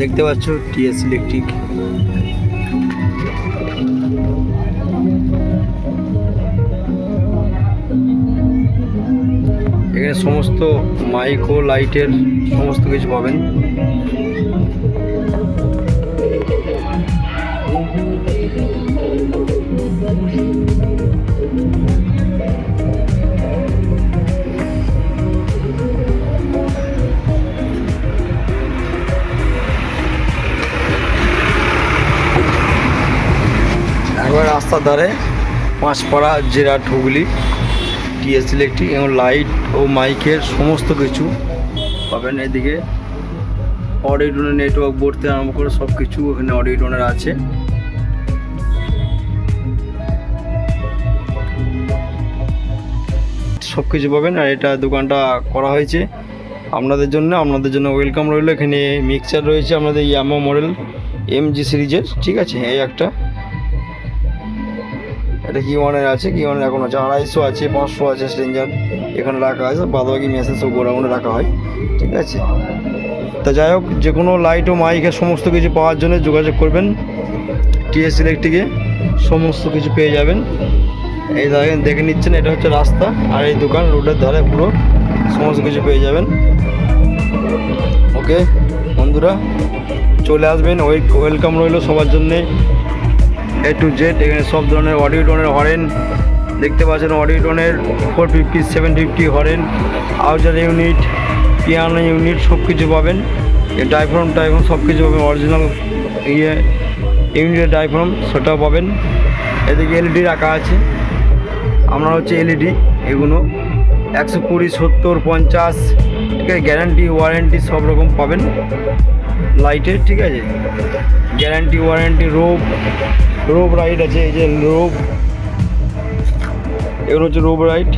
দেখতে পাচ্ছ T S electric এখানে সমস্ত মাইক ও লাইটের সমস্ত কিছু পাবেন। রাস্তার ধারে পাঁচপাড়া জেরাট হুগলি টিএস ইলেকট্রিক এবং লাইট ও মাইকের সমস্ত কিছু পাবেন এদিকে। অডিটোনের নেটওয়ার্ক বোর্ড থেকে আরম্ভ করে সব কিছু এখানে অডিটোনের আছে। সব কিছু পাবেন, আর এটা দোকানটা করা হয়েছে। আপনাদের জন্য আপনাদের জন্য ওয়েলকাম রইল। এখানে মিক্সচার রয়েছে আমাদের ইয়ামা মডেল এম জি সিরিজের ঠিক আছে? এই একটা। এটা কি ওয়ানের আছে, কি ওয়ানের এখন আছে? আড়াইশো আছে, পাঁচশো আছে স্ট্রেঞ্জার এখানে রাখা আছে বাদবাকি মেসেজ সব গোডাউনে রাখা হয়, ঠিক আছে? তা যাই হোক, যে কোনো লাইট ও মাইকের সমস্ত কিছু পাওয়ার জন্য যোগাযোগ করবেন। টিএস ইলেকট্রিকে সমস্ত কিছু পেয়ে যাবেন। এই দেখেন, দেখে নিচ্ছেন, এটা হচ্ছে রাস্তা, আর এই দোকান, রোডের ধারে পুরো সমস্ত কিছু পেয়ে যাবেন। ওকে বন্ধুরা, চলে আসবেন ওয়েলকাম রইল সবার জন্যে। এ টু জেড এখানে সব ধরনের অডিও টোনের হরেন। দেখতে পাচ্ছেন অডিও টোনের four fifty seven fifty horn. Outer unit piano unit সব কিছু পাবেন। ডাইফ্রম টাইফ্রম সব কিছু পাবেন। অরিজিনাল ইয়ে ইউনিটের ডাইফ্রম সেটাও পাবেন। এদিকে এলইডি রাখা আছে। আপনার হচ্ছে এলইডি এগুলো একশো কুড়ি, সত্তর, পঞ্চাশ, ঠিক আছে? গ্যারান্টি ওয়ারেন্টি সব রকম পাবেন। লাইটের ঠিক আছে? গ্যারান্টি ওয়ারেন্টি রোব রোব রাইড আছে, এই যে রোব এগুলো হচ্ছে রোব রাইড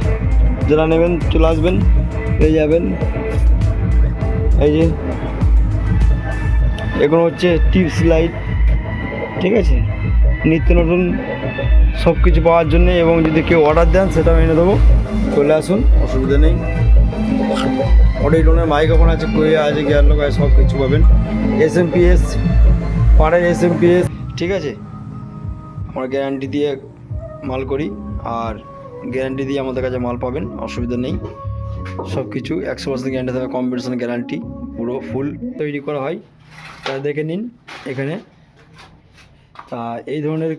যারা নেবেন, চলে আসবেন, পেয়ে যাবেন। এই যে, এগুলো হচ্ছে টিপস লাইট, ঠিক আছে? নিত্য নতুন সব কিছু পাওয়ার জন্য এবং যদি কেউ অর্ডার দেন সেটাও এনে দেবো। চলে আসুন। অসুবিধা নেই। অডিটোনের মাইক্রোফোন আছে কুইয়া আছে, গিয়ার লোক আছে সব কিছু পাবেন। এস এম পি এস পাড়ের এস এম পি এস ঠিক আছে? আমরা গ্যারান্টি দিয়ে মাল করি আর গ্যারান্টি দিয়ে আমাদের কাছে মাল পাবেন, অসুবিধা নেই। সব কিছু একশো পার্সেন্ট গ্যারান্টি থাকবে কম্পিটিশন গ্যারান্টি পুরো ফুল তৈরি করা হয়। তা দেখে নিন এখানে। তা এই ধরনের